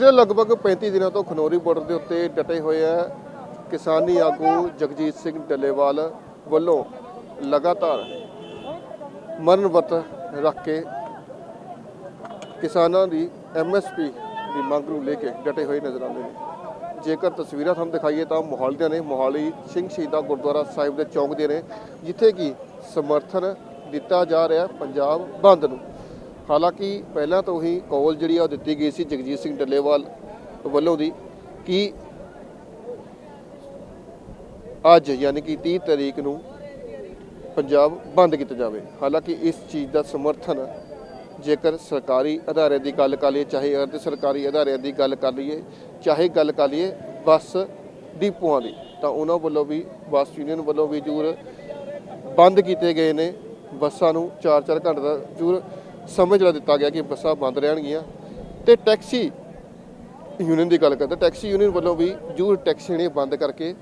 ਪਿਛਲੇ ਲਗਭਗ 35 ਦਿਨਾਂ ਤੋਂ ਖਨੌਰੀ ਬਾਰਡਰ ਦੇ ਉੱਤੇ ਡਟੇ ਹੋਏ ਆ ਕਿਸਾਨੀ ਆਗੂ ਜਗਜੀਤ ਸਿੰਘ ਡੱਲੇਵਾਲ ਵੱਲੋਂ ਲਗਾਤਾਰ ਮਰਨ ਰੱਖ ਕੇ ਕਿਸਾਨਾਂ ਦੀ ਐਮਐਸਪੀ ਦੀ ਮੰਗ ਨੂੰ ਲੈ ਕੇ ਡਟੇ ਹੋਏ ਨਜ਼ਰ ਆਉਂਦੇ ਨੇ। ਜੇਕਰ ਤਸਵੀਰਾਂ ਤੁਹਾਨੂੰ ਦਿਖਾਈਏ ਤਾਂ ਮੋਹਾਲੀ ਦੀਆਂ ਨੇ। ਮੋਹਾਲੀ ਸਿੰਘ ਸ਼ਹੀਦਾਂ ਗੁਰਦੁਆਰਾ ਸਾਹਿਬ ਦੇ ਚੌਂਕ ਦੇ ਨੇ, ਜਿੱਥੇ ਕਿ ਸਮਰਥਨ ਦਿੱਤਾ ਜਾ ਰਿਹਾ ਪੰਜਾਬ ਬੰਦ ਨੂੰ। ਹਾਲਾਂਕਿ ਪਹਿਲਾਂ ਤੋਂ ਹੀ ਕਾਲ ਜਿਹੜੀ ਆ ਉਹ ਦਿੱਤੀ ਗਈ ਸੀ ਜਗਜੀਤ ਸਿੰਘ ਡੱਲੇਵਾਲ ਵੱਲੋਂ ਦੀ ਕਿ ਅੱਜ ਯਾਨੀ ਕਿ 30 ਤਰੀਕ ਨੂੰ ਪੰਜਾਬ ਬੰਦ ਕੀਤਾ ਜਾਵੇ। ਹਾਲਾਂਕਿ ਇਸ ਚੀਜ਼ ਦਾ ਸਮਰਥਨ ਜੇਕਰ ਸਰਕਾਰੀ ਅਦਾਰੇ ਦੀ ਗੱਲ ਕਰ ਲਈਏ, ਚਾਹੇ ਅਰਧ ਸਰਕਾਰੀ ਅਦਾਰਿਆਂ ਦੀ ਗੱਲ ਕਰ ਲਈਏ, ਚਾਹੇ ਗੱਲ ਕਰ ਲਈਏ ਬੱਸ ਡਿਪੂਆਂ ਦੀ, ਤਾਂ ਉਹਨਾਂ ਵੱਲੋਂ ਵੀ, ਬੱਸ ਯੂਨੀਅਨ ਵੱਲੋਂ ਵੀ ਜੂਰ ਬੰਦ ਕੀਤੇ ਗਏ ਨੇ। ਬੱਸਾਂ ਨੂੰ 4-4 ਘੰਟੇ ਦਾ ਜੂਰ ਸਮਝਣਾ ਦਿੱਤਾ ਗਿਆ ਕਿ ਬੱਸਾਂ ਬੰਦ ਰਹਿਣਗੀਆਂ। ਤੇ ਟੈਕਸੀ ਯੂਨੀਅਨ ਦੀ ਗੱਲ ਕਰਦਾ, ਟੈਕਸੀ ਯੂਨੀਅਨ ਵੱਲੋਂ ਵੀ ਜੂਰ ਟੈਕਸੀ ਨੇ ਬੰਦ ਕਰਕੇ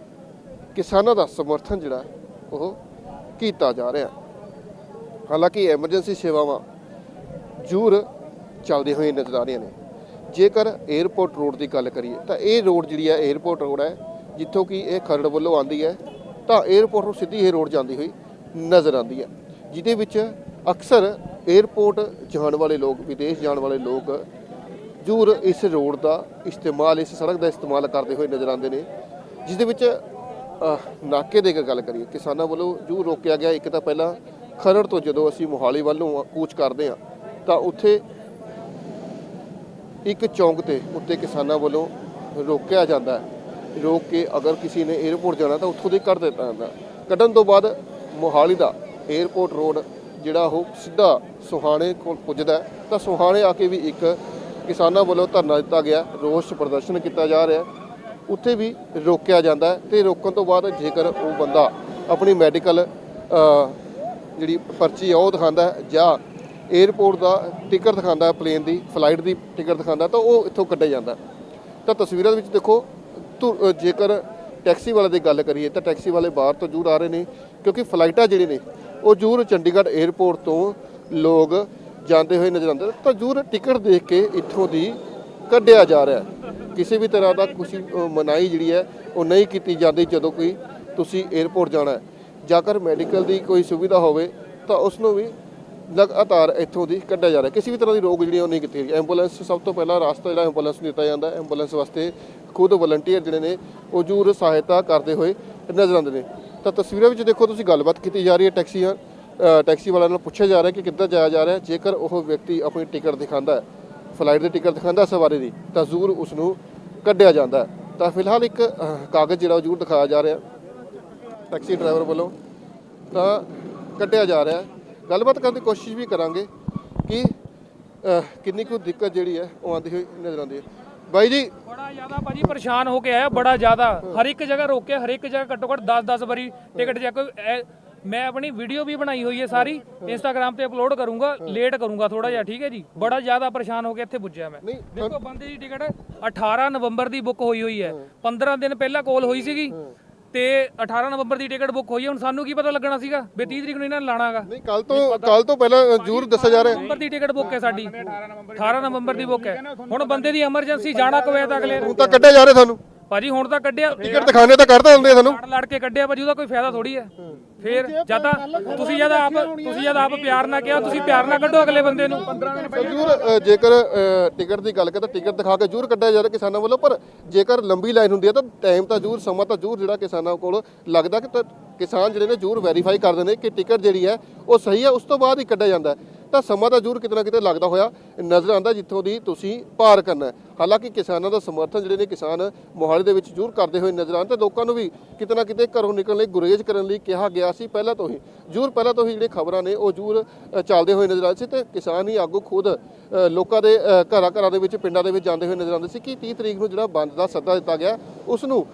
ਕਿਸਾਨਾਂ ਦਾ ਸਮਰਥਨ ਜਿਹੜਾ ਉਹ ਕੀਤਾ ਜਾ ਰਿਹਾ। ਹਾਲਾਂਕਿ ਐਮਰਜੈਂਸੀ ਸੇਵਾਵਾਂ ਜੂਰ ਚੱਲਦੇ ਹੋਏ ਨਜ਼ਰ ਆ ਰਹੀਆਂ ਨੇ। ਜੇਕਰ 에어ਪੋਰਟ ਰੋਡ ਦੀ ਗੱਲ ਕਰੀਏ, ਤਾਂ ਇਹ ਰੋਡ ਜਿਹੜੀ ਹੈ 에어ਪੋਰਟ ਰੋਡ ਹੈ, ਜਿੱਥੋਂ ਕਿ ਇਹ ਖਰੜ ਵੱਲੋਂ ਆਉਂਦੀ ਹੈ, ਤਾਂ 에어ਪੋਰਟ ਨੂੰ ਸਿੱਧੀ ਇਹ ਰੋਡ ਜਾਂਦੀ ਹੋਈ ਨਜ਼ਰ ਆਉਂਦੀ ਹੈ, ਜਿਹਦੇ ਵਿੱਚ ਅਕਸਰ ਏਅਰਪੋਰਟ ਜਾਣ ਵਾਲੇ ਲੋਕ, ਵਿਦੇਸ਼ ਜਾਣ ਵਾਲੇ ਲੋਕ ਜ਼ਰੂਰ ਇਸ ਰੋਡ ਦਾ ਇਸਤੇਮਾਲ, ਇਸ ਸੜਕ ਦਾ ਇਸਤੇਮਾਲ ਕਰਦੇ ਹੋਏ ਨਜ਼ਰ ਆਉਂਦੇ ਨੇ। ਜਿਸ ਦੇ ਵਿੱਚ ਨਾਕੇ ਦੇ ਕੇ ਗੱਲ ਕਰੀਏ, ਕਿਸਾਨਾਂ ਵੱਲੋਂ ਜ਼ਰੂਰ ਰੋਕਿਆ ਗਿਆ। ਇੱਕ ਤਾਂ ਪਹਿਲਾਂ ਖਰੜ ਤੋਂ ਜਦੋਂ ਅਸੀਂ ਮੋਹਾਲੀ ਵੱਲੋਂ ਕੂਚ ਕਰਦੇ ਹਾਂ, ਤਾਂ ਉੱਥੇ ਇੱਕ ਚੌਂਕ ਤੇ ਉੱਤੇ ਕਿਸਾਨਾਂ ਵੱਲੋਂ ਰੋਕਿਆ ਜਾਂਦਾ ਹੈ। ਰੋਕ ਕੇ ਅਗਰ ਕਿਸੇ ਨੇ 에어ਪੋਰਟ ਜਾਣਾ ਤਾਂ ਉੱਥੋਂ ਦੀ ਕੱਢ ਦਿੱਤਾ ਜਾਂਦਾ ਕੱਢਣ ਤੋਂ ਬਾਅਦ ਮੋਹਾਲੀ ਦਾ 에어ਪੋਰਟ ਰੋਡ ਜਿਹੜਾ ਉਹ ਸਿੱਧਾ ਸੁਹਾਣੇ ਕੋਲ ਪੁੱਜਦਾ ਤਾਂ ਸੁਹਾਣੇ ਆ ਕੇ ਵੀ ਇੱਕ ਕਿਸਾਨਾਂ ਵੱਲੋਂ ਧਰਨਾ ਦਿੱਤਾ ਗਿਆ, ਰੋਸ ਪ੍ਰਦਰਸ਼ਨ ਕੀਤਾ ਜਾ ਰਿਹਾ ਉੱਥੇ ਵੀ ਰੋਕਿਆ ਜਾਂਦਾ ਹੈ ਤੇ ਰੋਕਣ ਤੋਂ ਬਾਅਦ ਜੇਕਰ ਉਹ ਬੰਦਾ ਆਪਣੀ ਮੈਡੀਕਲ ਜਿਹੜੀ ਪਰਚੀ ਆ ਉਹ ਦਿਖਾਉਂਦਾ ਜਾਂ 에어ਪੋਰਟ ਦਾ ਟਿਕਟ ਦਿਖਾਉਂਦਾ ਪਲੇਨ ਦੀ ਫਲਾਈਟ ਦੀ ਟਿਕਟ ਦਿਖਾਉਂਦਾ ਤਾਂ ਉਹ ਇੱਥੋਂ ਕੱਢਿਆ ਜਾਂਦਾ ਤਾਂ ਤਸਵੀਰਾਂ ਵਿੱਚ ਦੇਖੋ, ਧੁ- ਜੇਕਰ ਟੈਕਸੀ ਵਾਲੇ ਦੀ ਗੱਲ ਕਰੀਏ ਤਾਂ ਟੈਕਸੀ ਵਾਲੇ ਬਾਹਰ ਤੋਂ ਜ਼ਰੂਰ ਆ ਰਹੇ ਨੇ, ਕਿਉਂਕਿ ਫਲਾਈਟਾਂ ਜਿਹੜੇ ਨੇ ਉਹ ਜ਼ਰੂਰ ਚੰਡੀਗੜ੍ਹ 에ਅਰਪੋਰਟ ਤੋਂ ਲੋਕ ਜਾਂਦੇ ਹੋਏ ਨਜ਼ਰ ਆਉਂਦੇ ਤਾਂ ਜ਼ਰੂਰ ਟਿਕਟ ਦੇਖ ਕੇ ਇੱਥੋਂ ਦੀ ਕੱਢਿਆ ਜਾ ਰਿਹਾ ਕਿਸੇ ਵੀ ਤਰ੍ਹਾਂ ਦਾ ਕੁਝ ਮਨਾਈ ਜਿਹੜੀ ਹੈ, ਉਹ ਨਹੀਂ ਕੀਤੀ ਜਾਂਦੀ ਜਦੋਂ ਕੋਈ ਤੁਸੀਂ 에ਅਰਪੋਰਟ ਜਾਣਾ ਹੈ। ਜੇਕਰ ਮੈਡੀਕਲ ਦੀ ਕੋਈ ਸੁਵਿਧਾ ਹੋਵੇ, ਤਾਂ ਉਸ ਨੂੰ ਵੀ ਲਗਾਤਾਰ ਇੱਥੋਂ ਦੀ ਕੱਢਿਆ ਜਾ ਰਿਹਾ ਕਿਸੇ ਵੀ ਤਰ੍ਹਾਂ ਦੀ ਰੋਕ ਜਿਹੜੀ ਉਹ ਨਹੀਂ ਕੀਤੀ ਗਈ ਐਂਬੂਲੈਂਸ ਸਭ ਤੋਂ ਪਹਿਲਾ ਰਾਸਤਾ ਜਿਹੜਾ ਐਂਬੂਲੈਂਸ ਨੂੰ ਦਿੱਤਾ ਜਾਂਦਾ ਐਂਬੂਲੈਂਸ ਵਾਸਤੇ ਖੁਦ ਵਲੰਟੀਅਰ ਜਿਹੜੇ ਨੇ, ਉਹ ਜ਼ਰੂਰ ਸਹਾਇਤਾ ਕਰਦੇ ਹੋਏ ਨਜ਼ਰ ਆਉਂਦੇ ਨੇ। ਤਾਂ ਤਸਵੀਰਾਂ ਵਿੱਚ ਦੇਖੋ ਤੁਸੀਂ ਗੱਲਬਾਤ ਕੀਤੀ ਜਾ ਰਹੀ ਹੈ ਟੈਕਸੀ ਟੈਕਸੀ ਵਾਲਿਆਂ ਨਾਲ ਪੁੱਛਿਆ ਜਾ ਰਿਹਾ ਕਿ ਕਿੱਦਾਂ ਜਾਇਆ ਜਾ ਰਿਹਾ ਜੇਕਰ ਉਹ ਵਿਅਕਤੀ ਆਪਣੀ ਟਿਕਟ ਦਿਖਾਉਂਦਾ ਹੈ, ਫਲਾਈਟ ਦੀ ਟਿਕਟ ਦਿਖਾਉਂਦਾ ਸਵਾਰੀ ਦੀ, ਤਾਂ ਜ਼ਰੂਰ ਉਸ ਨੂੰ ਕੱਢਿਆ ਜਾਂਦਾ ਤਾਂ ਫਿਲਹਾਲ ਇੱਕ ਕਾਗਜ਼ ਜਿਹੜਾ ਉਹ ਜ਼ਰੂਰ ਦਿਖਾਇਆ ਜਾ ਰਿਹਾ ਟੈਕਸੀ ਡਰਾਈਵਰ ਵੱਲੋਂ ਤਾਂ ਕੱਢਿਆ ਜਾ ਰਿਹਾ ਗੱਲਬਾਤ ਕਰਨ ਦੀ ਕੋਸ਼ਿਸ਼ ਵੀ ਕਰਾਂਗੇ ਕਿ ਕਿੰਨੀ ਕੁ ਦਿੱਕਤ ਜਿਹੜੀ ਹੈ ਉਹ ਆਉਂਦੀ ਹੋਈ ਨਜ਼ਰ ਆਉਂਦੀ ਹੈ। ਬਾਈ ਜੀ। ਬੜਾ ਜ਼ਿਆਦਾ ਭਾਜੀ ਪਰੇਸ਼ਾਨ ਹੋ ਕੇ ਆਇਆ ਬੜਾ ਜ਼ਿਆਦਾ। ਹਰ ਇੱਕ ਜਗ੍ਹਾ ਰੋਕਿਆ ਹਰ ਇੱਕ ਜਗ੍ਹਾ ਘੱਟੋ ਘੱਟ 10-10 ਵਾਰੀ ਟਿਕਟ ਚੈੱਕ ਮੈਂ ਆਪਣੀ ਵੀਡੀਓ ਵੀ ਬਣਾਈ ਹੋਈ ਹੈ ਸਾਰੀ ਇੰਸਟਾਗ੍ਰam ਤੇ ਅਪਲੋਡ ਕਰੂੰਗਾ ਲੇਟ ਕਰੂੰਗਾ ਥੋੜਾ ਜਿਹਾ ਠੀਕ ਹੈ ਜੀ। ਬੜਾ ਜ਼ਿਆਦਾ ਪਰੇਸ਼ਾਨ ਹੋ ਕੇ ਇੱਥੇ ਪੁੱਜਿਆ ਮੈਂ। ਦੇਖੋ ਬੰਦੇ ਦੀ ਟਿਕਟ 18 ਨਵੰਬਰ ਦੀ ਬੁੱਕ ਹੋਈ ਹੋਈ ਹੈ। 15 ਦਿਨ ਪਹਿਲਾਂ ਕਾਲ ਹੋਈ ਸੀਗੀ। ਤੇ 18 ਨਵੰਬਰ ਦੀ ਟਿਕਟ ਬੁੱਕ ਹੋਈ ਹੈ ਹੁਣ ਸਾਨੂੰ ਕੀ ਪਤਾ ਲੱਗਣਾ ਸੀਗਾ? ਵੀ 30 ਤਰੀਕ ਨੂੰ ਇਹਨਾਂ ਨੇ ਲਾਣਾਗਾ। ਨਹੀਂ ਕੱਲ ਤੋਂ ਕੱਲ ਤੋਂ ਪਹਿਲਾਂ ਜ਼ਰੂਰ ਦੱਸਿਆ ਜਾ ਰਿਹਾ। ਹੈ ਨਵੰਬਰ ਦੀ ਟਿਕਟ ਬੁੱਕ ਹੈ ਸਾਡੀ। 18 ਨਵੰਬਰ ਦੀ ਬੁੱਕ ਹੈ। ਹੁਣ ਬੰਦੇ ਦੀ ਐਮਰਜੈਂਸੀ ਜਾਣਾ ਕਵੇ ਤਾਂ ਅਗਲੇ ਹੁਣ ਤਾਂ ਕੱਢਿਆ ਜਾ ਰਿਹਾ ਤੁਹਾਨੂੰ। ਭਾਜੀ ਹੁਣ ਤਾਂ ਕੱਢਿਆ ਟਿਕਟ ਦਿਖਾਣੇ ਤਾਂ ਕੱਢ ਦਿੰਦੇ ਤੁਹਾਨੂੰ ਲੜ ਲੜ ਕੇ ਕੱਢਿਆ ਭਾਜੀ ਉਹਦਾ ਕੋਈ ਫਾਇਦਾ ਥੋੜੀ ਹੈ ਫੇਰ ਜਦ ਤਾਂ ਤੁਸੀਂ ਜਦ ਆਪ ਤੁਸੀਂ ਜਦ ਆਪ ਪਿਆਰ ਨਾਲ ਕਿਹਾ ਤੁਸੀਂ ਪਿਆਰ ਨਾਲ ਕੱਢੋ ਅਗਲੇ ਬੰਦੇ ਨੂੰ। ਜ਼ਰੂਰ ਜੇਕਰ ਟਿਕਟ ਦੀ ਗੱਲ ਕਰਾਂ ਤਾਂ ਟਿਕਟ ਦਿਖਾ ਕੇ ਜ਼ਰੂਰ ਕੱਢਿਆ ਜਾ ਰਿਹਾ ਕਿਸਾਨਾਂ ਵੱਲੋਂ ਪਰ ਜੇਕਰ ਲੰਬੀ ਲਾਈਨ ਹੁੰਦੀ ਹੈ ਤਾਂ ਟਾਈਮ ਤਾਂ ਜ਼ਰੂਰ ਸਮਾਂ ਤਾਂ ਜ਼ਰੂਰ ਜਿਹੜਾ ਕਿਸਾਨਾਂ ਕੋਲ ਲੱਗਦਾ ਕਿ ਕਿਸਾਨ ਜਿਹੜੇ ਨੇ ਜ਼ਰੂਰ ਵੈਰੀਫਾਈ ਕਰਦੇ ਨੇ ਕਿ ਟਿਕਟ ਜਿਹੜੀ ਹੈ ਉਹ ਸਹੀ ਹੈ ਉਸ ਤੋਂ ਬਾਅਦ ਹੀ ਕੱਢਿਆ ਜਾਂਦਾ ਤਾਂ ਸਮਾਂ ਤਾਂ ਜ਼ਰੂਰ ਕਿਤੇ ਨਾ ਕਿਤੇ ਲੱਗਦਾ ਹੋਇਆ ਨਜ਼ਰ ਆਉਂਦਾ ਜਿੱਥੋਂ ਦੀ ਤੁਸੀਂ ਪਾਰ ਕਰਨਾ ਹਾਲਾਂਕਿ ਕਿਸਾਨਾਂ ਦਾ ਸਮਰਥਨ ਜਿਹੜੇ ਨੇ ਕਿਸਾਨ ਮੋਹਾਲੀ ਦੇ ਵਿੱਚ ਜ਼ਰੂਰ ਕਰਦੇ ਹੋਏ ਨਜ਼ਰ ਆਉਣ ਤੇ ਲੋਕਾਂ ਨੂੰ ਵੀ ਕਿਤੇ ਨਾ ਕਿਤੇ ਘਰੋਂ ਨਿਕਲਣ ਲਈ ਗੁਰੇਜ਼ ਕਰਨ ਲਈ ਕਿਹਾ ਗਿਆ ਸੀ। ਪਹਿਲਾਂ ਤੋਂ ਹੀ, ਜ਼ਰੂਰ ਪਹਿਲਾਂ ਤੋਂ ਹੀ ਜਿਹੜੇ ਖਬਰਾਂ ਨੇ ਉਹ ਜ਼ਰੂਰ ਚੱਲਦੇ ਹੋਏ ਨਜ਼ਰ ਆ ਸੀ ਤੇ ਕਿਸਾਨ ਹੀ ਆਗੂ ਖੁਦ ਲੋਕਾਂ ਦੇ ਘਰਾਂ ਘਰਾਂ ਦੇ ਵਿੱਚ, ਪਿੰਡਾਂ ਦੇ ਵਿੱਚ ਜਾਂਦੇ ਹੋਏ ਨਜ਼ਰ ਆਉਂਦੇ ਸੀ ਕਿ 30 ਤਰੀਕ ਨੂੰ ਜਿਹੜਾ ਬੰਦ ਦਾ ਸੱਦਾ ਦਿੱਤਾ ਗਿਆ ਉਸ ਨੂੰ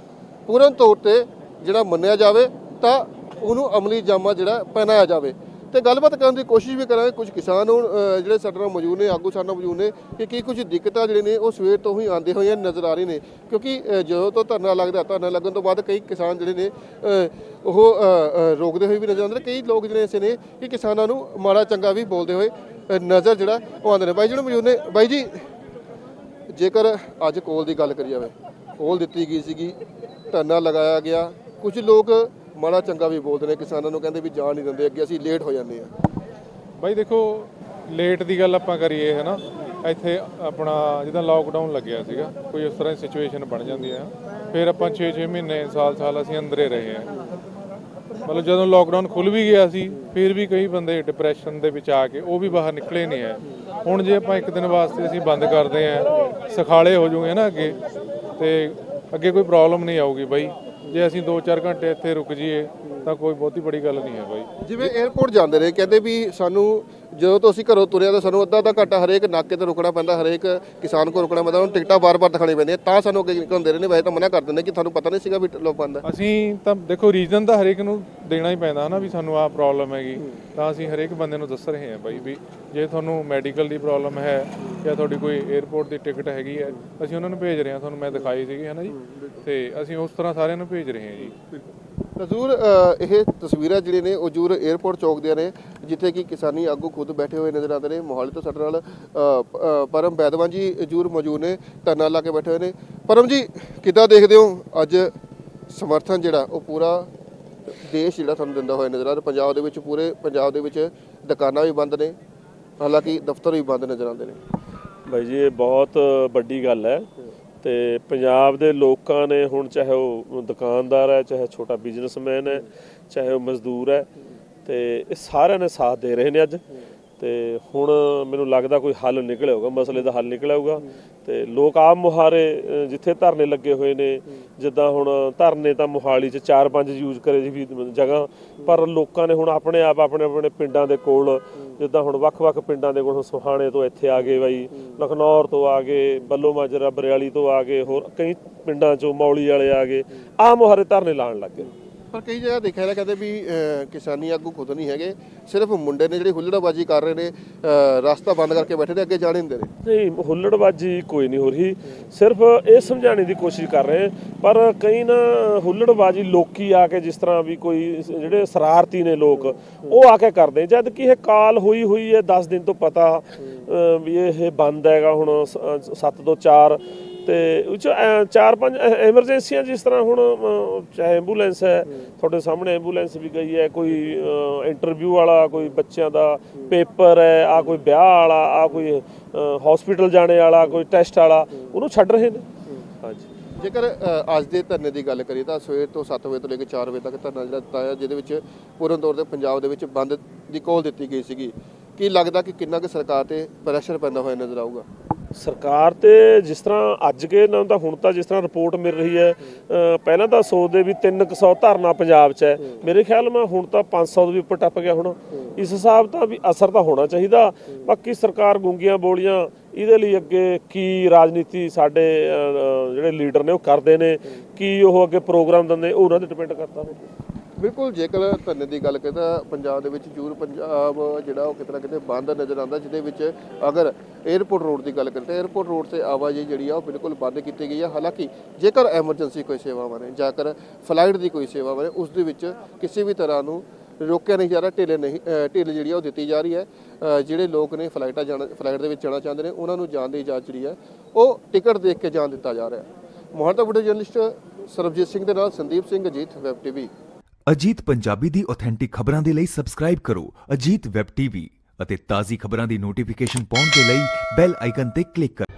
ਪੂਰਨ ਤੌਰ ਤੇ ਜਿਹੜਾ ਮੰਨਿਆ ਜਾਵੇ ਤਾਂ ਉਹਨੂੰ ਅਮਲੀ ਜਾਮਾ ਜਿਹੜਾ ਪਹਿਨਾਇਆ ਜਾਵੇ। ਤੇ ਗੱਲਬਾਤ ਕਰਨ ਦੀ ਕੋਸ਼ਿਸ਼ ਵੀ ਕਰਾਂਗੇ। ਕੁਝ ਕਿਸਾਨ ਹੁਣ ਜਿਹੜੇ ਸਾਡੇ ਨਾਲ ਮੌਜੂਦ ਨੇ, ਆਗੂ ਸਾਡੇ ਨਾਲ ਮੌਜੂਦ ਨੇ, ਕਿ ਕੀ ਕੁਝ ਦਿੱਕਤਾਂ ਜਿਹੜੇ ਨੇ, ਉਹ ਸਵੇਰ ਤੋਂ ਹੀ ਆਉਂਦੇ ਹੋਏ ਨਜ਼ਰ ਆ ਰਹੇ ਨੇ। ਕਿਉਂਕਿ ਜਦੋਂ ਤੋਂ ਧਰਨਾ ਲੱਗਦਾ, ਧਰਨਾ ਲੱਗਣ ਤੋਂ ਬਾਅਦ ਕਈ ਕਿਸਾਨ ਜਿਹੜੇ ਨੇ ਉਹ ਰੋਕਦੇ ਹੋਏ ਵੀ ਨਜ਼ਰ ਆਉਂਦੇ ਨੇ। ਕਈ ਲੋਕ ਜਿਹੜੇ ਐਸੇ ਨੇ ਕਿ ਕਿਸਾਨਾਂ ਨੂੰ ਮਾੜਾ ਚੰਗਾ ਵੀ ਬੋਲਦੇ ਹੋਏ ਨਜ਼ਰ ਜਿਹੜਾ ਉਹ ਆਉਂਦੇ ਨੇ। ਬਾਈ ਜਿਹੜੇ ਮੌਜੂਦ ਨੇ। ਬਾਈ ਜੀ, ਜੇਕਰ ਅੱਜ ਕੋਲ ਦੀ ਗੱਲ ਕਰੀ ਜਾਵੇ, ਕੋਲ ਦਿੱਤੀ ਗਈ ਸੀਗੀ, ਧਰਨਾ ਲਗਾਇਆ ਗਿਆ। ਕੁਝ ਲੋਕ ਮਾੜਾ ਚੰਗਾ ਵੀ ਬੋਲਦੇ ਨੇ, ਕਿਸਾਨਾਂ ਨੂੰ ਕਹਿੰਦੇ ਵੀ ਜਾਣ ਨਹੀਂ ਦਿੰਦੇ, ਅੱਗੇ ਅਸੀਂ ਲੇਟ ਹੋ ਜਾਂਦੇ ਆ ਬਾਈ ਦੇਖੋ ਲੇਟ ਦੀ ਗੱਲ ਆਪਾਂ ਕਰੀਏ ਹੈ ਨਾ ਇੱਥੇ ਆਪਣਾ ਜਿੱਦਾਂ ਲਾਕਡਾਊਨ ਲੱਗਿਆ ਸੀਗਾ, ਕੋਈ ਉਸ ਤਰ੍ਹਾਂ ਦੀ ਸਿਚੁਏਸ਼ਨ ਬਣ ਜਾਂਦੀ ਹੈ ਫਿਰ ਆਪਾਂ 6-6 ਮਹੀਨੇ ਸਾਲ-ਸਾਲ ਅਸੀਂ ਅੰਦਰੇ ਰਹੇ ਹਾਂ। ਮਤਲਬ ਜਦੋਂ ਲਾਕਡਾਊਨ ਖੁੱਲ ਵੀ ਗਿਆ ਸੀ, ਫਿਰ ਵੀ ਕਈ ਬੰਦੇ ਡਿਪਰੈਸ਼ਨ ਦੇ ਵਿੱਚ ਆ ਕੇ, ਉਹ ਵੀ ਬਾਹਰ ਨਿਕਲੇ ਨਹੀਂ ਹੈ। ਹੁਣ ਜੇ ਆਪਾਂ ਇੱਕ ਦਿਨ ਵਾਸਤੇ ਅਸੀਂ ਬੰਦ ਕਰਦੇ ਹਾਂ, ਸਖਾਲੇ ਹੋ ਜੂਗੇ ਨਾ ਅੱਗੇ, ਤੇ ਅੱਗੇ ਕੋਈ ਪ੍ਰੋਬਲਮ ਨਹੀਂ ਆਊਗੀ ਬਾਈ। ਜੇ ਅਸੀਂ 2-4 ਘੰਟੇ ਇੱਥੇ ਰੁਕ ਜਾਈਏ ਤਾਂ ਕੋਈ ਬਹੁਤੀ ਬੜੀ ਗੱਲ ਨਹੀਂ ਹੈ ਬਾਈ। ਜਿਵੇਂ 에어ਪੋਰਟ ਜਾਂਦੇ ਨੇ ਕਹਿੰਦੇ ਵੀ ਸਾਨੂੰ ਜਦੋਂ ਤੋਂ ਅਸੀਂ ਘਰੋਂ ਤੁਰਿਆ ਤਾਂ ਸਾਨੂੰ ਅੱਧਾ ਤਾਂ ਘੰਟਾ ਹਰੇਕ ਨਾਕੇ ਤੇ ਰੁਕਣਾ ਪੈਂਦਾ ਹਰੇਕ ਕਿਸਾਨ ਕੋ ਰੁਕਣਾ ਪੈਂਦਾ ਉਹਨੂੰ ਟਿਕਟਾਂ ਵਾਰ-ਵਾਰ ਦਿਖਾਣੀ ਪੈਂਦੀਆਂ। ਤਾਂ ਸਾਨੂੰ ਅੱਗੇ ਨਿਕਲਦੇ ਰਹਿੰਦੇ ਵੈਸੇ ਤਾਂ ਮਨਾ ਕਰ ਦਿੰਦੇ ਕਿ ਤੁਹਾਨੂੰ ਪਤਾ ਨਹੀਂ ਸੀਗਾ ਵੀ ਲੋਕ ਪਾਉਂਦਾ ਅਸੀਂ ਤਾਂ ਦੇਖੋ ਰੀਜ਼ਨ ਤਾਂ ਹਰੇਕ ਨੂੰ ਦੇਣਾ ਹੀ ਪੈਂਦਾ ਨਾ ਵੀ ਸਾਨੂੰ ਆਹ ਪ੍ਰੋਬਲਮ ਹੈਗੀ। ਤਾਂ ਅਸੀਂ ਹਰੇਕ ਬੰਦੇ ਨੂੰ ਦੱਸ ਰਹੇ ਹਾਂ ਬਾਈ ਵੀ ਜੇ ਤੁਹਾਨੂੰ ਮੈਡੀਕਲ ਦੀ ਪ੍ਰੋਬਲਮ ਹੈ ਜਾਂ ਤੁਹਾਡੀ ਕੋਈ 에어ਪੋਰਟ ਦੀ ਟਿਕਟ ਹੈਗੀ ਹੈ ਅਸੀਂ ਉਹਨਾਂ ਨੂੰ ਭੇਜ ਰਹੇ ਹਾਂ। ਤੁਹਾਨੂੰ ਮੈਂ ਦਿਖਾਈ ਸੀਗੀ ਹੈ ਨਾ ਜੀ ਤੇ ਅਸੀਂ ਉਸ ਤਰ੍ਹਾਂ ਸਾਰਿਆਂ ਨੂੰ ਭੇਜ ਰਹੇ ਹਾਂ ਜੀ। ਤਾਂ ਇਹ ਤਸਵੀਰਾਂ ਜਿਹੜੇ ਨੇ ਉਹ ਜ਼ੂਰ 에어ਪੋਰਟ ਚੌਕ ਦੀਆਂ ਨੇ। ਜਿੱਥੇ ਕਿ ਕਿਸਾਨੀ ਆਗੂ ਖੁਦ ਬੈਠੇ ਹੋਏ ਨਜ਼ਰ ਆਉਂਦੇ ਨੇ। ਮੋਹਾਲੀ ਤੋਂ ਸਾਡੇ ਨਾਲ ਪਰਮ ਬੈਦਵਾਨ ਜੀ ਜੂਰ ਮੌਜੂਦ ਨੇ। ਧਰਨਾ ਲਾ ਕੇ ਬੈਠੇ ਹੋਏ ਨੇ। ਪਰਮ ਜੀ, ਕਿੱਦਾਂ ਦੇਖਦੇ ਹੋ? ਅੱਜ ਸਮਰਥਨ ਜਿਹੜਾ, ਉਹ ਪੂਰਾ ਦੇਸ਼ ਜਿਹੜਾ ਤੁਹਾਨੂੰ ਦਿੰਦਾ ਹੋਇਆ ਨਜ਼ਰ ਆ। ਰਿਹਾ ਪੰਜਾਬ ਦੇ ਵਿੱਚ ਪੂਰੇ ਪੰਜਾਬ ਦੇ ਵਿੱਚ ਦੁਕਾਨਾਂ ਵੀ ਬੰਦ ਨੇ। ਹਾਲਾਂਕਿ ਦਫ਼ਤਰ ਵੀ ਬੰਦ ਨਜ਼ਰ ਆਉਂਦੇ ਨੇ। ਬਾਈ ਜੀ, ਇਹ ਬਹੁਤ ਵੱਡੀ ਗੱਲ ਹੈ। ਤੇ ਪੰਜਾਬ ਦੇ ਲੋਕਾਂ ਨੇ ਹੁਣ ਚਾਹੇ ਉਹ ਦੁਕਾਨਦਾਰ ਹੈ, ਚਾਹੇ ਛੋਟਾ ਬਿਜ਼ਨਸਮੈਨ ਹੈ, ਚਾਹੇ ਉਹ ਮਜ਼ਦੂਰ ਹੈ ਤੇ ਇਹ ਸਾਰਿਆਂ ਨੇ ਸਾਥ ਦੇ ਰਹੇ ਨੇ ਅੱਜ। ਤੇ ਹੁਣ ਮੈਨੂੰ ਲੱਗਦਾ ਕੋਈ ਹੱਲ ਨਿਕਲਿਆ ਹੋਊਗਾ, ਮਸਲੇ ਦਾ ਹੱਲ ਨਿਕਲਿਆ ਹੋਊਗਾ। ਤੇ ਲੋਕ ਆਮ ਮੁਹਾਰੇ ਜਿੱਥੇ ਧਰਨੇ ਲੱਗੇ ਹੋਏ ਨੇ, ਜਿੱਦਾਂ ਹੁਣ ਧਰਨੇ ਤਾਂ ਮੁਹਾਲੀ 'ਚ 4-5 ਯੂਜ਼ ਕਰੇ ਜੀ ਵੀ ਜਗ੍ਹਾ, ਪਰ ਲੋਕਾਂ ਨੇ ਹੁਣ ਆਪਣੇ ਆਪ, ਆਪਣੇ ਆਪਣੇ ਪਿੰਡਾਂ ਦੇ ਕੋਲ, ਜਿੱਦਾਂ ਹੁਣ ਵੱਖ-ਵੱਖ ਪਿੰਡਾਂ ਦੇ ਕੋਲ ਹੁਣ ਸੁਹਾਣੇ ਤੋਂ ਇੱਥੇ ਆ ਗਏ ਬਾਈ, ਲਖਨੌਰ ਤੋਂ ਆ ਗਏ, ਬੱਲੋ ਮਾਜਰਾ, ਬਰਿਆਲੀ ਤੋਂ ਆ ਗਏ, ਹੋਰ ਕਈ ਪਿੰਡਾਂ ਚੋਂ ਮੌਲੀ ਵਾਲੇ ਆ ਗਏ ਆਮ ਮੁਹਾਰੇ ਧਰਨੇ ਲਾਣ ਲੱਗ ਗਏ। ਪਰ ਕਈ ਜਗ੍ਹਾ ਦੇਖਿਆ ਜਾ ਕਹਿੰਦੇ ਵੀ ਅ, ਕਿਸਾਨੀ ਆਗੂ ਖੁਦ ਨਹੀਂ ਹੈਗੇ ਸਿਰਫ ਮੁੰਡੇ ਨੇ ਜਿਹੜੇ ਹੁੱਲੜਬਾਜੀ ਕਰ ਰਹੇ ਨੇ ਅ, ਰਸਤਾ ਬੰਦ ਕਰਕੇ ਬੈਠੇ ਨੇ ਅੱਗੇ ਜਾਣ ਹੀ ਨਹੀਂ ਦੇ ਰਹੇ। ਨਹੀਂ ਹੁੱਲੜਬਾਜੀ ਕੋਈ ਨਹੀਂ ਹੋ ਰਹੀ। ਸਿਰਫ ਇਹ ਸਮਝਾਉਣ ਦੀ ਕੋਸ਼ਿਸ਼ ਕਰ ਰਹੇ ਪਰ ਕਈ ਨਾ ਹੁੱਲੜਬਾਜੀ ਲੋਕੀ ਆ ਕੇ ਜਿਸ ਤਰ੍ਹਾਂ ਵੀ ਕੋਈ ਜਿਹੜੇ ਸ਼ਰਾਰਤੀ ਨੇ ਲੋਕ ਉਹ ਆ ਕੇ ਕਰਦੇ ਜਦ ਕਿ ਇਹ ਕਾਲ ਹੋਈ ਹੋਈ ਹੈ 10 ਦਿਨ ਤੋਂ ਪਤਾ ਅ, ਵੀ ਇਹ ਬੰਦ ਹੈਗਾ ਹੁਣ 7 ਤੋਂ 4 ਤੇ ਉਹ ਚਾਰ ਪੰਜ ਐਮਰਜੈਂਸੀਆਂ ਜਿਸ ਤਰ੍ਹਾਂ ਹੁਣ ਚਾਹੇ ਐਂਬੂਲੈਂਸ ਹੈ ਤੁਹਾਡੇ ਸਾਹਮਣੇ ਐਂਬੂਲੈਂਸ ਵੀ ਗਈ ਹੈ ਕੋਈ ਇੰਟਰਵਿਊ ਵਾਲਾ ਕੋਈ ਬੱਚਿਆਂ ਦਾ ਪੇਪਰ ਹੈ ਆ ਕੋਈ ਵਿਆਹ ਵਾਲਾ ਆ ਕੋਈ ਹਸਪੀਟਲ ਜਾਣੇ ਵਾਲਾ ਕੋਈ ਟੈਸਟ ਵਾਲਾ ਉਹਨੂੰ ਛੱਡ ਰਹੇ ਨੇ। ਹਾਂਜੀ। ਜੇਕਰ ਅੱਜ ਦੇ ਧਰਨੇ ਦੀ ਗੱਲ ਕਰੀਏ ਤਾਂ ਸਵੇਰ ਤੋਂ 7 ਵਜੇ ਤੋਂ ਲੈ ਕੇ 4 ਵਜੇ ਤੱਕ ਧਰਨਾ ਜਿਹੜਾ ਦਿੱਤਾ ਹੈ ਜਿਹਦੇ ਵਿੱਚ ਪੂਰਨ ਤੌਰ ਤੇ ਪੰਜਾਬ ਦੇ ਵਿੱਚ ਬੰਦ ਦੀ ਕੋਲ ਦਿੱਤੀ ਗਈ ਸੀਗੀ। ਕੀ ਲੱਗਦਾ ਕਿ ਕਿੰਨਾ ਕੁ ਸਰਕਾਰ ਤੇ ਪ੍ਰੈਸ਼ਰ ਪੈਂਦਾ ਹੋਇਆ ਨਜ਼ਰ ਆਊਗਾ? ਸਰਕਾਰ ਤੇ ਜਿਸ ਤਰ੍ਹਾਂ ਅੱਜ ਕੇ ਨਾ ਤਾਂ ਹੁਣ ਤਾਂ ਜਿਸ ਤਰ੍ਹਾਂ ਰਿਪੋਰਟ ਮਿਲ ਰਹੀ ਹੈ ਪਹਿਲਾਂ ਤਾਂ ਸੋਚਦੇ ਵੀ 300 ਧਰਨਾ ਪੰਜਾਬ 'ਚ ਹੈ। ਮੇਰੇ ਖਿਆਲ ਮੈਂ ਹੁਣ ਤਾਂ 500 ਦੇ ਵੀ ਉੱਪਰ ਟੱਪ ਗਿਆ ਹੁਣ। ਇਸ ਹਿਸਾਬ ਤਾਂ ਵੀ ਅਸਰ ਤਾਂ ਹੋਣਾ ਚਾਹੀਦਾ। ਬਾਕੀ ਸਰਕਾਰ ਗੁੰਗੀਆਂ ਬੋਲੀਆਂ, ਇਹਦੇ ਲਈ ਅੱਗੇ ਕੀ ਰਾਜਨੀਤੀ ਸਾਡੇ ਜਿਹੜੇ ਲੀਡਰ ਨੇ ਉਹ ਕਰਦੇ ਨੇ, ਕੀ ਉਹ ਅੱਗੇ ਪ੍ਰੋਗਰਾਮ ਦਿੰਦੇ ਉਹਨਾਂ ਤੇ ਡਿਪੈਂਡ ਕਰਦਾ। ਹੋਵੇ ਬਿਲਕੁਲ, ਜੇਕਰ ਧਰਨੇ ਦੀ ਗੱਲ ਕਰਦਾ ਪੰਜਾਬ ਦੇ ਵਿੱਚ ਜੂਰ ਪੰਜਾਬ ਜਿਹੜਾ ਉਹ ਕਿਤਨਾ ਕਿਤੇ ਬੰਦ ਨਜ਼ਰ ਆਉਂਦਾ, ਜਿਹਦੇ ਵਿੱਚ ਅਗਰ 에어ਪੋਰਟ ਰੋਡ ਦੀ ਗੱਲ ਕਰਦੇ 에어ਪੋਰਟ ਰੋਡ ਤੇ ਆਵਾਜਾਈ ਜਿਹੜੀ ਆ ਉਹ ਬਿਲਕੁਲ ਬੰਦ ਕੀਤੀ ਗਈ ਹੈ ਹਾਲਾਂਕਿ ਜੇਕਰ ਐਮਰਜੈਂਸੀ ਕੋਈ ਸੇਵਾਵਾਂ ਨੇ ਜੇਕਰ ਫਲਾਈਟ ਦੀ ਕੋਈ ਸੇਵਾਵਾਂ ਨੇ ਉਸ ਦੇ ਵਿੱਚ ਕਿਸੇ ਵੀ ਤਰ੍ਹਾਂ ਨੂੰ ਰੋਕਿਆ ਨਹੀਂ ਜਾ ਰਿਹਾ, ਢਿੱਲੇ ਨਹੀਂ ਢਿੱਲ ਜਿਹੜੀ ਆ ਉਹ ਦਿੱਤੀ ਜਾ ਰਹੀ ਹੈ। ਜਿਹੜੇ ਲੋਕ ਨੇ ਫਲਾਈਟਾਂ ਜਾਣਾ ਫਲਾਈਟ ਦੇ ਵਿੱਚ ਜਾਣਾ ਚਾਹੁੰਦੇ ਨੇ, ਉਹਨਾਂ ਨੂੰ ਜਾਣ ਦੀ ਇਜਾਜ਼ਤ ਜਿਹੜੀ ਹੈ ਉਹ ਟਿਕਟ ਦੇਖ ਕੇ ਜਾਣ ਦਿੱਤਾ ਜਾ ਰਿਹਾ। ਹੈ ਮੋਹਰ ਜਰਨਲਿਸਟ ਸਰਬਜੀਤ ਸਿੰਘ ਦੇ ਨਾਲ ਸੰਦੀਪ ਸਿੰਘ, ਅਜੀਤ ਵੈਬ ਟੀਵੀ। ਅਜੀਤ ਪੰਜਾਬੀ ਦੀ ਆਥੈਂਟਿਕ ਖਬਰਾਂ ਦੇ ਲਈ ਸਬਸਕ੍ਰਾਈਬ ਕਰੋ ਅਜੀਤ ਵੈਬ ਟੀਵੀ ਅਤੇ ਤਾਜ਼ੀ ਖਬਰਾਂ ਦੀ ਨੋਟੀਫਿਕੇਸ਼ਨ ਪਾਉਣ ਦੇ ਲਈ ਬੈਲ ਆਈਕਨ ਤੇ ਕਲਿੱਕ ਕਰੋ।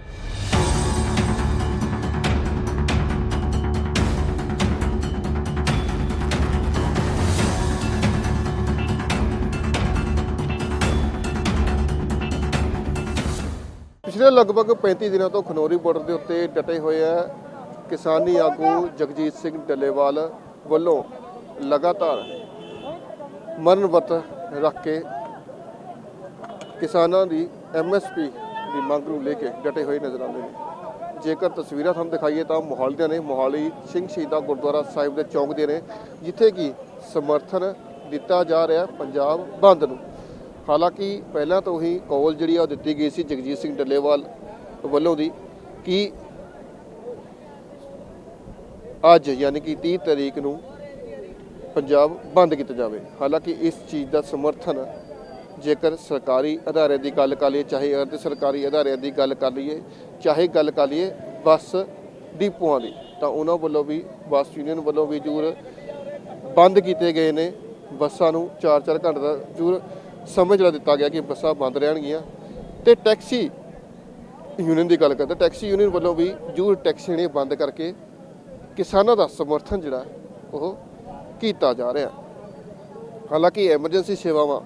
ਪਿਛਲੇ ਲਗਭਗ 35 ਦਿਨਾਂ ਤੋਂ ਖਨੌਰੀ ਬਾਰਡਰ ਦੇ ਉੱਤੇ ਡਟੇ ਹੋਏ ਆ ਕਿਸਾਨੀ ਆਗੂ ਜਗਜੀਤ ਸਿੰਘ ਡੱਲੇਵਾਲ ਵੱਲੋਂ ਲਗਾਤਾਰ ਮਰਨ ਵਰਤ ਰੱਖ ਕੇ ਕਿਸਾਨਾਂ ਦੀ ਐਮਐਸਪੀ ਦੀ ਮੰਗ ਨੂੰ ਲੈ ਕੇ ਡਟੇ ਹੋਏ ਨਜ਼ਰ ਆਉਂਦੇ ਨੇ। ਜੇਕਰ ਤਸਵੀਰਾਂ ਤੁਹਾਨੂੰ ਦਿਖਾਈਏ ਤਾਂ ਮੋਹਾਲੀ ਦੀਆਂ ਨੇ ਮੋਹਾਲੀ ਸਿੰਘ ਸ਼ਹੀਦਾਂ ਗੁਰਦੁਆਰਾ ਸਾਹਿਬ ਦੇ ਚੌਂਕ ਦੇ ਨੇ, ਜਿੱਥੇ ਕਿ ਸਮਰਥਨ ਦਿੱਤਾ ਜਾ ਰਿਹਾ ਪੰਜਾਬ ਬੰਦ ਨੂੰ। ਹਾਲਾਂਕਿ ਪਹਿਲਾਂ ਤੋਂ ਹੀ ਕਾਲ ਜਿਹੜੀ ਆ ਉਹ ਦਿੱਤੀ ਗਈ ਸੀ ਜਗਜੀਤ ਸਿੰਘ ਡੱਲੇਵਾਲ ਵੱਲੋਂ ਦੀ ਕਿ ਅੱਜ ਯਾਨੀ ਕਿ 30 ਤਰੀਕ ਨੂੰ ਪੰਜਾਬ ਬੰਦ ਕੀਤਾ ਜਾਵੇ। ਹਾਲਾਂਕਿ ਇਸ ਚੀਜ਼ ਦਾ ਸਮਰਥਨ ਜੇਕਰ ਸਰਕਾਰੀ ਅਦਾਰੇ ਦੀ ਗੱਲ ਕਰ ਲਈਏ, ਚਾਹੇ ਅਰਧ ਸਰਕਾਰੀ ਅਦਾਰਿਆਂ ਦੀ ਗੱਲ ਕਰ ਲਈਏ, ਚਾਹੇ ਗੱਲ ਕਰ ਲਈਏ ਬੱਸ ਡਿਪੂਆਂ ਦੀ, ਤਾਂ ਉਹਨਾਂ ਵੱਲੋਂ ਵੀ, ਬੱਸ ਯੂਨੀਅਨ ਵੱਲੋਂ ਵੀ ਜ਼ਰੂਰ ਬੰਦ ਕੀਤੇ ਗਏ ਨੇ। ਬੱਸਾਂ ਨੂੰ 4-4 ਘੰਟੇ ਦਾ ਜ਼ਰੂਰ ਸਮਝ ਲਾ ਦਿੱਤਾ ਗਿਆ ਕਿ ਬੱਸਾਂ ਬੰਦ ਰਹਿਣਗੀਆਂ। ਤੇ ਟੈਕਸੀ ਯੂਨੀਅਨ ਦੀ ਗੱਲ ਕਰਦੇ ਟੈਕਸੀ ਯੂਨੀਅਨ ਵੱਲੋਂ ਵੀ ਜ਼ਰੂਰ ਟੈਕਸੀ ਨੇ ਬੰਦ ਕਰਕੇ ਕਿਸਾਨਾਂ ਦਾ ਸਮਰਥਨ ਜਿਹੜਾ ਉਹ ਕੀਤਾ ਜਾ ਰਿਹਾ। ਹਾਲਾਂਕਿ ਐਮਰਜੈਂਸੀ ਸੇਵਾਵਾਂ